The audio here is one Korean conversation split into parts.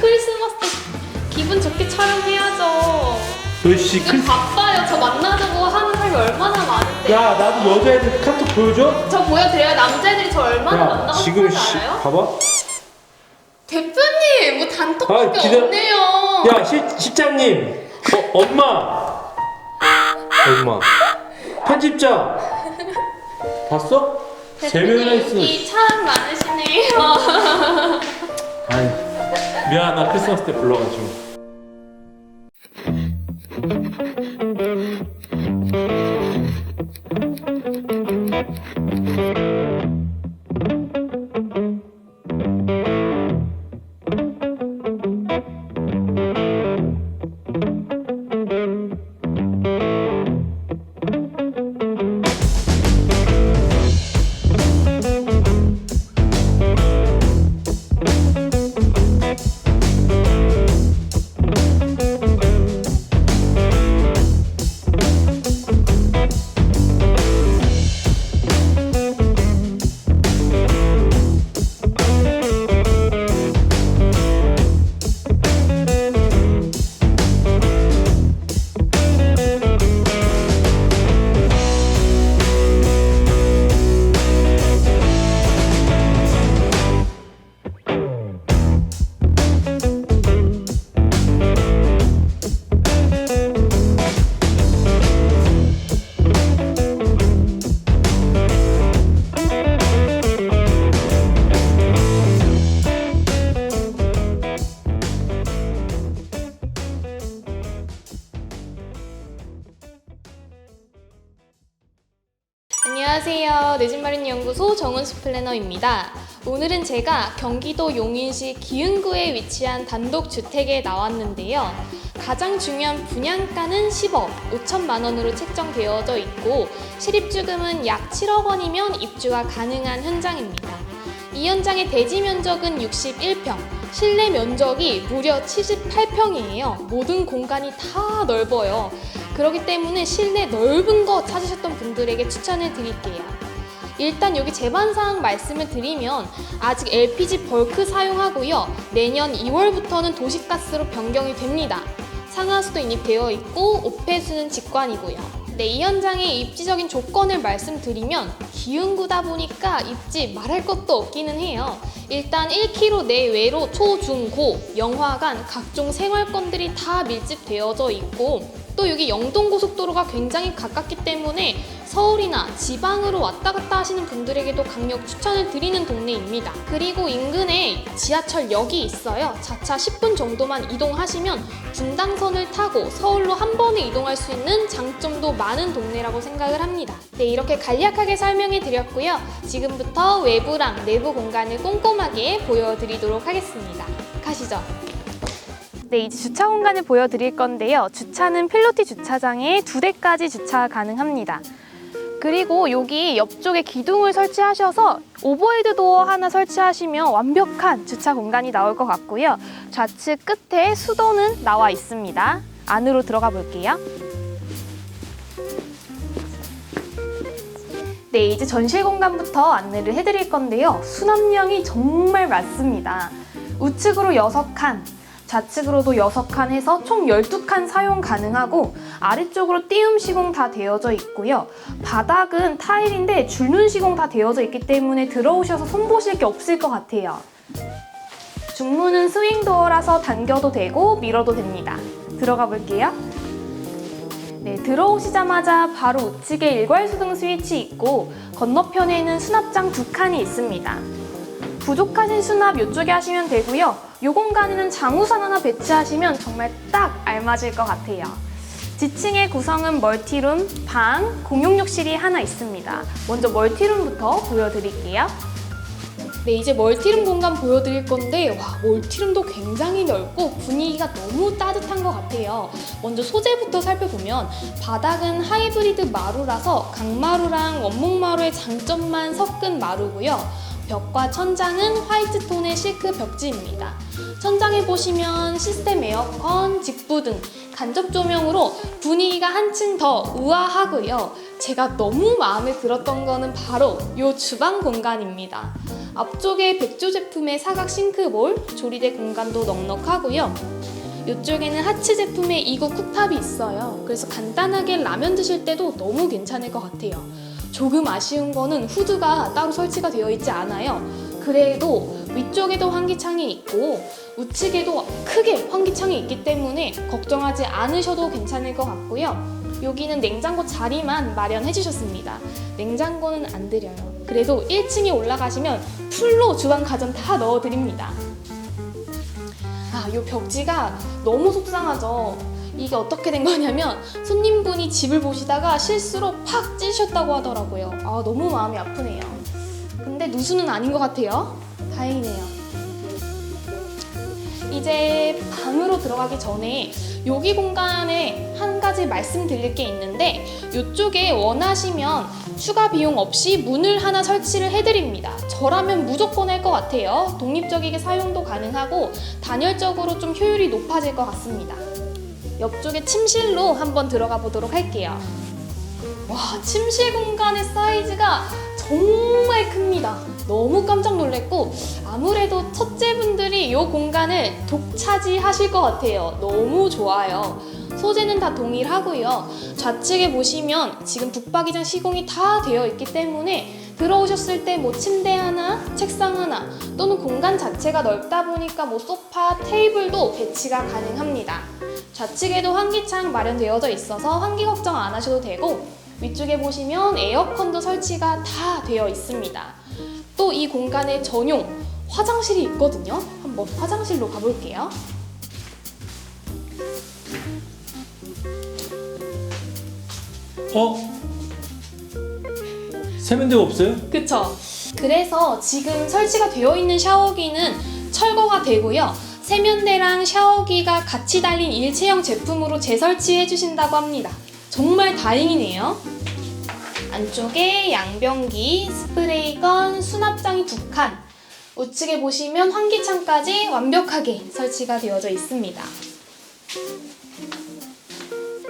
크리스마스 때 기분 좋게 촬영해야죠. 너씨 저 바빠요. 저 만나자고 하는 사람이 얼마나 많은데. 야 나도 여자애들 카톡 보여줘? 저 보여드려요. 남자애들이 저 얼마나 야 만나고 지금 싶은지 씨 알아요? 봐봐 대표님, 뭐 아, 단톡밖에 기다려. 없네요. 야 시, 실장님 어, 엄마 엄마 편집자 봤어? 세명이나 있어 대표님, 참 많으시네요. 아이 미안하다. 크리스마스 때 불러가지고 연구소 정은수 플래너입니다. 오늘은 제가 경기도 용인시 기흥구에 위치한 단독 주택에 나왔는데요. 가장 중요한 분양가는 10억 5천만 원으로 책정되어져 있고 실입주금은 약 7억 원이면 입주가 가능한 현장입니다. 이 현장의 대지 면적은 61평, 실내 면적이 무려 78평이에요. 모든 공간이 다 넓어요. 그렇기 때문에 실내 넓은 거 찾으셨던 분들에게 추천을 드릴게요. 일단 여기 제반사항 말씀을 드리면 아직 LPG 벌크 사용하고요. 내년 2월부터는 도시가스로 변경이 됩니다. 상하수도 인입되어 있고 오폐수는 직관이고요. 네, 이 현장의 입지적인 조건을 말씀드리면 기흥구다 보니까 입지 말할 것도 없기는 해요. 일단 1km 내외로 초, 중, 고, 영화관, 각종 생활권들이 다 밀집되어져 있고 또 여기 영동고속도로가 굉장히 가깝기 때문에 서울이나 지방으로 왔다 갔다 하시는 분들에게도 강력 추천을 드리는 동네입니다. 그리고 인근에 지하철역이 있어요. 자차 10분 정도만 이동하시면 분당선을 타고 서울로 한 번에 이동할 수 있는 장점도 많은 동네라고 생각을 합니다. 네, 이렇게 간략하게 설명해 드렸고요. 지금부터 외부랑 내부 공간을 꼼꼼하게 보여드리도록 하겠습니다. 가시죠. 네, 이제 주차 공간을 보여드릴 건데요. 주차는 필로티 주차장에 두 대까지 주차 가능합니다. 그리고 여기 옆쪽에 기둥을 설치하셔서 오버헤드 도어 하나 설치하시면 완벽한 주차 공간이 나올 것 같고요. 좌측 끝에 수도는 나와 있습니다. 안으로 들어가 볼게요. 네, 이제 전실 공간부터 안내를 해드릴 건데요. 수납량이 정말 많습니다. 우측으로 6칸, 좌측으로도 6칸 해서 총 12칸 사용 가능하고 아래쪽으로 띄움 시공 다 되어져 있고요. 바닥은 타일인데 줄눈 시공 다 되어져 있기 때문에 들어오셔서 손보실 게 없을 것 같아요. 중문은 스윙 도어라서 당겨도 되고 밀어도 됩니다. 들어가 볼게요. 네, 들어오시자마자 바로 우측에 일괄수 등 스위치 있고 건너편에는 수납장 두 칸이 있습니다. 부족하신 수납 이쪽에 하시면 되고요. 이 공간에는 장우산 하나 배치하시면 정말 딱 알맞을 것 같아요. 지층의 구성은 멀티룸, 방, 공용욕실이 하나 있습니다. 먼저 멀티룸부터 보여드릴게요. 네, 이제 멀티룸 공간 보여드릴 건데, 와, 멀티룸도 굉장히 넓고 분위기가 너무 따뜻한 것 같아요. 먼저 소재부터 살펴보면, 바닥은 하이브리드 마루라서 강마루랑 원목마루의 장점만 섞은 마루고요. 벽과 천장은 화이트 톤의 실크 벽지입니다. 천장에 보시면 시스템 에어컨, 직부 등, 간접 조명으로 분위기가 한층 더 우아하고요. 제가 너무 마음에 들었던 거는 바로 이 주방 공간입니다. 앞쪽에 백조 제품의 사각 싱크볼, 조리대 공간도 넉넉하고요. 이쪽에는 하츠 제품의 이거 쿡탑이 있어요. 그래서 간단하게 라면 드실 때도 너무 괜찮을 것 같아요. 조금 아쉬운 거는 후드가 따로 설치가 되어 있지 않아요. 그래도 위쪽에도 환기창이 있고 우측에도 크게 환기창이 있기 때문에 걱정하지 않으셔도 괜찮을 것 같고요. 여기는 냉장고 자리만 마련해 주셨습니다. 냉장고는 안 드려요. 그래도 1층에 올라가시면 풀로 주방 가전 다 넣어 드립니다. 아, 요 벽지가 너무 속상하죠. 이게 어떻게 된 거냐면 손님분이 집을 보시다가 실수로 팍 찌셨다고 하더라고요. 아, 너무 마음이 아프네요. 근데 누수는 아닌 것 같아요. 다행이네요. 이제 방으로 들어가기 전에 여기 공간에 한 가지 말씀드릴 게 있는데 이쪽에 원하시면 추가 비용 없이 문을 하나 설치를 해드립니다. 저라면 무조건 할 것 같아요. 독립적이게 사용도 가능하고 단열적으로 좀 효율이 높아질 것 같습니다. 옆쪽에 침실로 한번 들어가 보도록 할게요. 와, 침실 공간의 사이즈가 정말 큽니다. 너무 깜짝 놀랐고 아무래도 첫째분들이 이 공간을 독차지하실 것 같아요. 너무 좋아요. 소재는 다 동일하고요. 좌측에 보시면 지금 북박이장 시공이 다 되어 있기 때문에 들어오셨을 때 뭐 침대 하나, 책상 하나 또는 공간 자체가 넓다 보니까 뭐 소파, 테이블도 배치가 가능합니다. 좌측에도 환기창 마련되어져 있어서 환기 걱정 안 하셔도 되고 위쪽에 보시면 에어컨도 설치가 다 되어 있습니다. 또 이 공간에 전용 화장실이 있거든요. 한번 화장실로 가볼게요. 어? 세면대가 없어요? 그쵸? 그래서 지금 설치가 되어 있는 샤워기는 철거가 되고요. 세면대랑 샤워기가 같이 달린 일체형 제품으로 재설치해 주신다고 합니다. 정말 다행이네요. 안쪽에 양변기, 스프레이건, 수납장이 두 칸. 우측에 보시면 환기창까지 완벽하게 설치가 되어져 있습니다.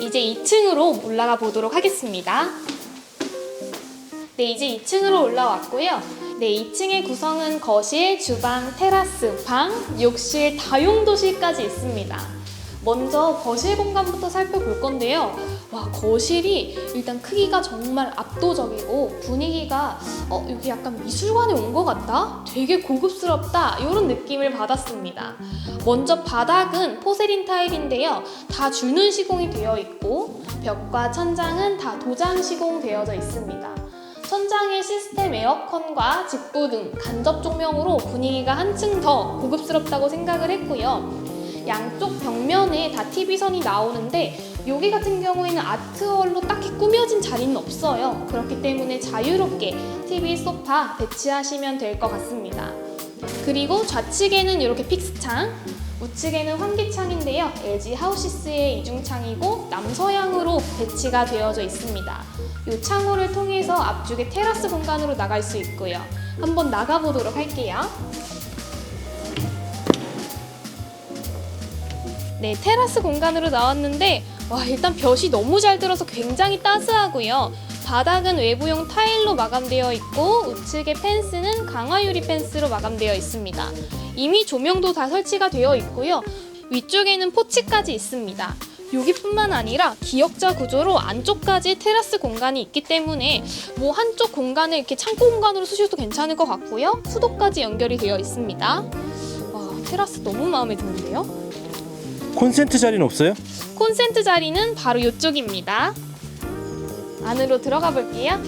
이제 2층으로 올라가 보도록 하겠습니다. 네, 이제 2층으로 올라왔고요. 네, 2층의 구성은 거실, 주방, 테라스, 방, 욕실, 다용도실까지 있습니다. 먼저 거실 공간부터 살펴볼 건데요. 와, 거실이 일단 크기가 정말 압도적이고 분위기가 어, 여기 약간 미술관에 온 것 같다? 되게 고급스럽다. 이런 느낌을 받았습니다. 먼저 바닥은 포세린 타일인데요. 다 줄눈 시공이 되어 있고 벽과 천장은 다 도장 시공되어져 있습니다. 천장에 시스템 에어컨과 직부 등, 간접 조명으로 분위기가 한층 더 고급스럽다고 생각을 했고요. 양쪽 벽면에 다 TV선이 나오는데 여기 같은 경우에는 아트월로 딱히 꾸며진 자리는 없어요. 그렇기 때문에 자유롭게 TV, 소파 배치하시면 될 것 같습니다. 그리고 좌측에는 이렇게 픽스창, 우측에는 환기창인데요. LG 하우시스의 이중창이고 남서향으로 배치가 되어져 있습니다. 이 창호를 통해서 앞쪽에 테라스 공간으로 나갈 수 있고요. 한번 나가보도록 할게요. 네, 테라스 공간으로 나왔는데 와, 일단 볕이 너무 잘 들어서 굉장히 따스하고요. 바닥은 외부용 타일로 마감되어 있고 우측의 펜스는 강화 유리 펜스로 마감되어 있습니다. 이미 조명도 다 설치가 되어 있고요. 위쪽에는 포치까지 있습니다. 여기뿐만 아니라 기역자 구조로 안쪽까지 테라스 공간이 있기 때문에 뭐 한쪽 공간을 이렇게 창고 공간으로 쓰셔도 괜찮을 것 같고요. 수도까지 연결이 되어 있습니다. 와, 테라스 너무 마음에 드는데요? 콘센트 자리는 없어요? 콘센트 자리는 바로 이쪽입니다. 안으로 들어가 볼게요.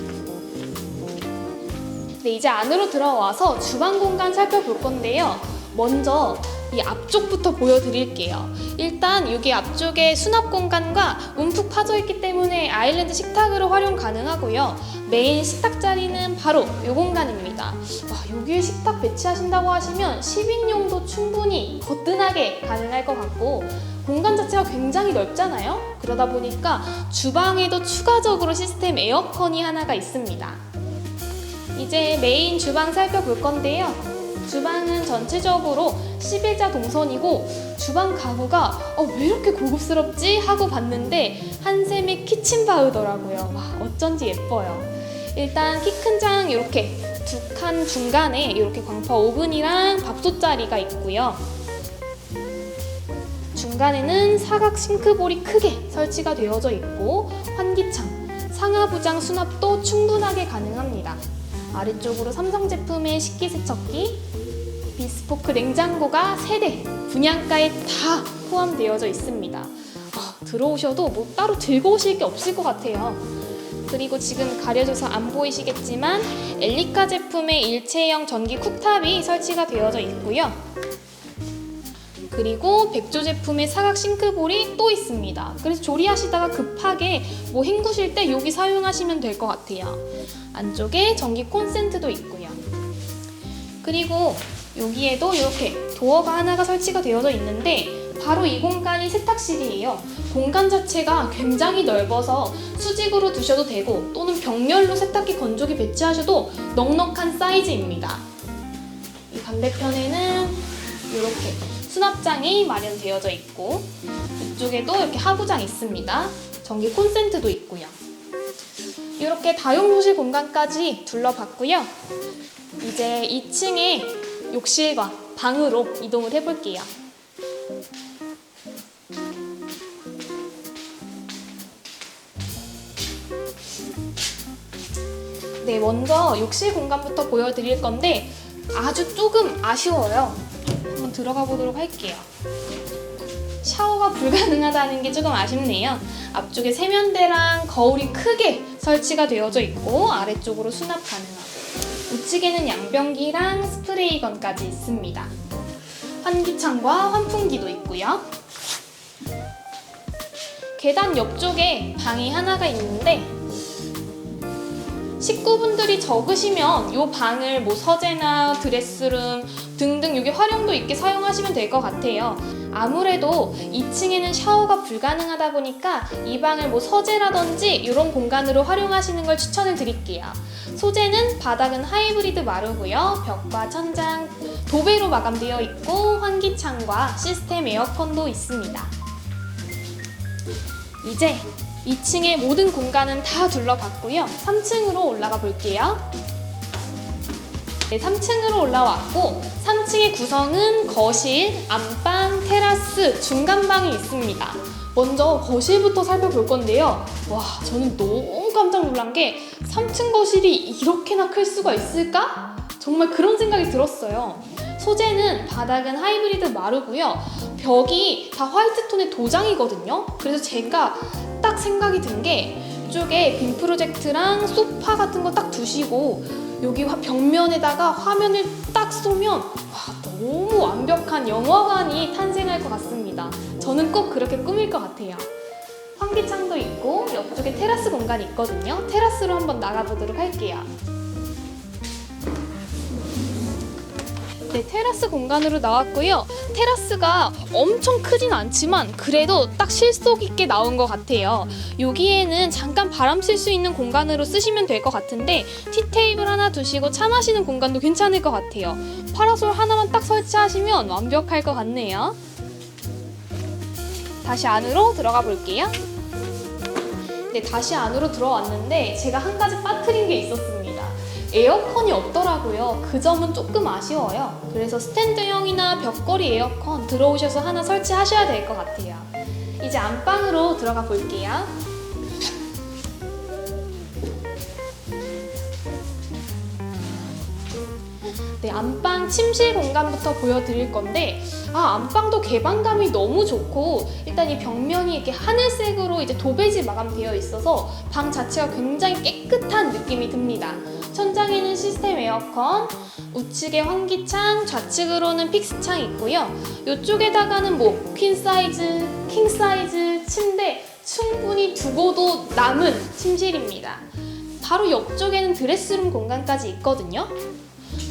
네, 이제 안으로 들어와서 주방 공간 살펴볼 건데요. 먼저 이 앞쪽부터 보여드릴게요. 일단 여기 앞쪽에 수납 공간과 움푹 파져 있기 때문에 아일랜드 식탁으로 활용 가능하고요. 메인 식탁 자리는 바로 이 공간입니다. 와, 여기에 식탁 배치하신다고 하시면 10인용도 충분히 거뜬하게 가능할 것 같고 공간 자체가 굉장히 넓잖아요. 그러다 보니까 주방에도 추가적으로 시스템 에어컨이 하나가 있습니다. 이제 메인 주방 살펴볼 건데요. 주방은 전체적으로 11자 동선이고 주방 가구가 어, 왜 이렇게 고급스럽지 하고 봤는데 한샘의 키친바우더라고요. 와 어쩐지 예뻐요. 일단 키 큰 장 이렇게 두 칸 중간에 이렇게 광파 오븐이랑 밥솥 자리가 있고요. 중간에는 사각 싱크볼이 크게 설치가 되어져 있고 환기창, 상하부장 수납도 충분하게 가능합니다. 아래쪽으로 삼성 제품의 식기세척기, 비스포크 냉장고가 3대 분양가에 다 포함되어져 있습니다. 아, 들어오셔도 뭐 따로 들고 오실 게 없을 것 같아요. 그리고 지금 가려져서 안 보이시겠지만 엘리카 제품의 일체형 전기 쿡탑이 설치가 되어져 있고요. 그리고 백조 제품의 사각 싱크볼이 또 있습니다. 그래서 조리하시다가 급하게 뭐 헹구실 때 여기 사용하시면 될 것 같아요. 안쪽에 전기 콘센트도 있고요. 그리고 여기에도 이렇게 도어가 하나가 설치가 되어져 있는데 바로 이 공간이 세탁실이에요. 공간 자체가 굉장히 넓어서 수직으로 두셔도 되고 또는 벽면로 세탁기 건조기 배치하셔도 넉넉한 사이즈입니다. 이 반대편에는 이렇게 수납장이 마련되어져 있고 이쪽에도 이렇게 하부장 있습니다. 전기 콘센트도 있고요. 이렇게 다용도실 공간까지 둘러봤고요. 이제 2층에 욕실과 방으로 이동을 해볼게요. 네, 먼저 욕실 공간부터 보여드릴 건데 아주 조금 아쉬워요. 한번 들어가 보도록 할게요. 샤워가 불가능하다는 게 조금 아쉽네요. 앞쪽에 세면대랑 거울이 크게 설치가 되어져 있고 아래쪽으로 수납 가능하고 우측에는 양변기랑 스프레이건까지 있습니다. 환기창과 환풍기도 있고요. 계단 옆쪽에 방이 하나가 있는데 식구분들이 적으시면 이 방을 뭐 서재나 드레스룸 등등 여기 활용도 있게 사용하시면 될 것 같아요. 아무래도 2층에는 샤워가 불가능하다 보니까 이 방을 뭐 서재라든지 이런 공간으로 활용하시는 걸 추천을 드릴게요. 소재는 바닥은 하이브리드 마루고요. 벽과 천장 도배로 마감되어 있고 환기창과 시스템 에어컨도 있습니다. 이제 2층의 모든 공간은 다 둘러봤고요. 3층으로 올라가 볼게요. 네, 3층으로 올라왔고 3층의 구성은 거실, 안방, 테라스, 중간방이 있습니다. 먼저 거실부터 살펴볼 건데요. 와, 저는 너무 깜짝 놀란 게 3층 거실이 이렇게나 클 수가 있을까? 정말 그런 생각이 들었어요. 소재는 바닥은 하이브리드 마루고요. 벽이 다 화이트 톤의 도장이거든요. 그래서 제가 딱 생각이 든 게 이쪽에 빔 프로젝트랑 소파 같은 거 딱 두시고 여기 화- 벽면에다가 화면을 딱 쏘면 와 너무 완벽한 영화관이 탄생할 것 같습니다. 저는 꼭 그렇게 꾸밀 것 같아요. 환기창도 있고 옆쪽에 테라스 공간이 있거든요. 테라스로 한번 나가보도록 할게요. 네, 테라스 공간으로 나왔고요. 테라스가 엄청 크진 않지만 그래도 딱 실속 있게 나온 것 같아요. 여기에는 잠깐 바람 쐴 수 있는 공간으로 쓰시면 될 것 같은데 티테이블 하나 두시고 차 마시는 공간도 괜찮을 것 같아요. 파라솔 하나만 딱 설치하시면 완벽할 것 같네요. 다시 안으로 들어가 볼게요. 네, 다시 안으로 들어왔는데 제가 한 가지 빠뜨린 게 있었습니다. 에어컨이 없더라고요. 그 점은 조금 아쉬워요. 그래서 스탠드형이나 벽걸이 에어컨 들어오셔서 하나 설치하셔야 될 것 같아요. 이제 안방으로 들어가 볼게요. 네, 안방 침실 공간부터 보여드릴 건데, 아, 안방도 개방감이 너무 좋고, 일단 이 벽면이 이렇게 하늘색으로 이제 도배지 마감되어 있어서 방 자체가 굉장히 깨끗한 느낌이 듭니다. 천장에는 시스템 에어컨, 우측에 환기창, 좌측으로는 픽스창 있고요. 이쪽에다가는 뭐 퀸 사이즈, 킹 사이즈 침대 충분히 두고도 남은 침실입니다. 바로 옆쪽에는 드레스룸 공간까지 있거든요.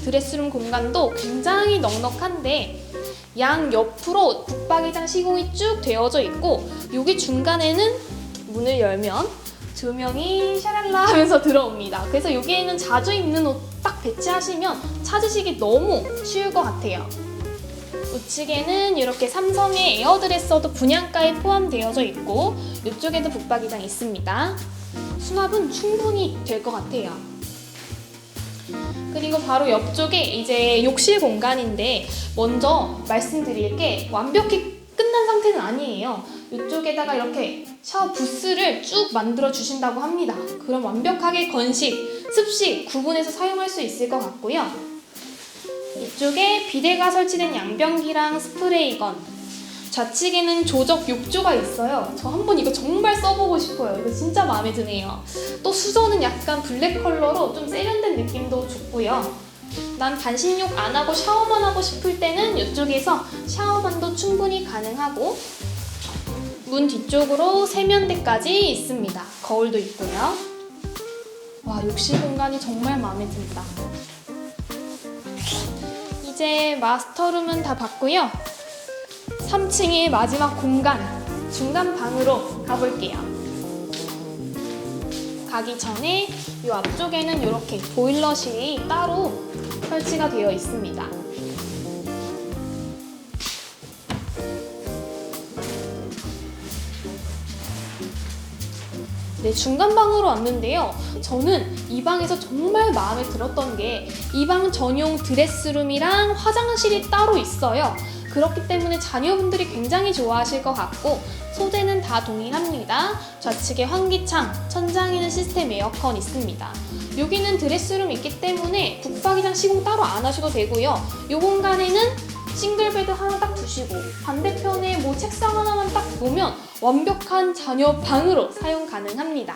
드레스룸 공간도 굉장히 넉넉한데 양 옆으로 붙박이장 시공이 쭉 되어져 있고 여기 중간에는 문을 열면 조명이 샤랄라 하면서 들어옵니다. 그래서 여기에는 자주 입는 옷 딱 배치하시면 찾으시기 너무 쉬울 것 같아요. 우측에는 이렇게 삼성의 에어드레서도 분양가에 포함되어져 있고 이쪽에도 붙박이장 있습니다. 수납은 충분히 될 것 같아요. 그리고 바로 옆쪽에 이제 욕실 공간인데 먼저 말씀드릴 게 완벽히 끝난 상태는 아니에요. 이쪽에다가 이렇게 샤워 부스를 쭉 만들어 주신다고 합니다. 그럼 완벽하게 건식, 습식 구분해서 사용할 수 있을 것 같고요. 이쪽에 비데가 설치된 양변기랑 스프레이건 좌측에는 조적 욕조가 있어요. 저 한번 이거 정말 써보고 싶어요. 이거 진짜 마음에 드네요. 또 수저는 약간 블랙 컬러로 좀 세련된 느낌도 좋고요. 난 반신욕 안 하고 샤워만 하고 싶을 때는 이쪽에서 샤워만도 충분히 가능하고 문 뒤쪽으로 세면대까지 있습니다. 거울도 있고요. 와 욕실 공간이 정말 마음에 든다. 이제 마스터룸은 다 봤고요. 3층의 마지막 공간 중간 방으로 가볼게요. 가기 전에 이 앞쪽에는 이렇게 보일러실이 따로 설치가 되어 있습니다. 네, 중간 방으로 왔는데요. 저는 이 방에서 정말 마음에 들었던 게 이 방 전용 드레스룸이랑 화장실이 따로 있어요. 그렇기 때문에 자녀분들이 굉장히 좋아하실 것 같고 소재는 다 동일합니다. 좌측에 환기창, 천장에는 시스템 에어컨 있습니다. 여기는 드레스룸 있기 때문에 북박이장 시공 따로 안 하셔도 되고요. 이 공간에는 싱글베드 하나 딱 두시고 반대편에 뭐 책상 하나만 딱 놓으면 완벽한 자녀 방으로 사용 가능합니다.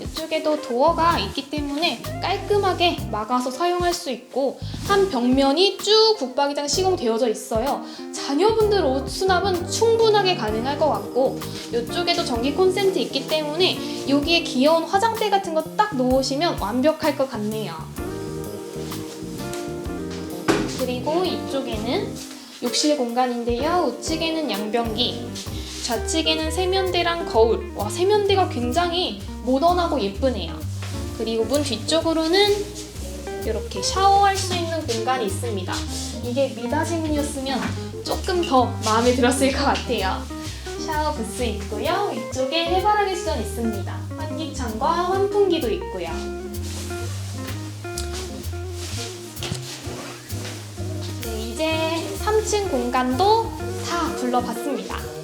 이쪽에도 도어가 있기 때문에 깔끔하게 막아서 사용할 수 있고 한 벽면이 쭉 북박이장 시공되어져 있어요. 자녀분들 옷 수납은 충분하게 가능할 것 같고 이쪽에도 전기 콘센트 있기 때문에 여기에 귀여운 화장대 같은 거 딱 놓으시면 완벽할 것 같네요. 그리고 이쪽에는 욕실 공간인데요. 우측에는 양변기, 좌측에는 세면대랑 거울. 와, 세면대가 굉장히 모던하고 예쁘네요. 그리고 문 뒤쪽으로는 이렇게 샤워할 수 있는 공간이 있습니다. 이게 미닫이 문이었으면 조금 더 마음에 들었을 것 같아요. 샤워 부스 있고요. 이쪽에 해바라기 수전 있습니다. 환기창과 환풍기도 있고요. 이제 3층 공간도 다 둘러봤습니다.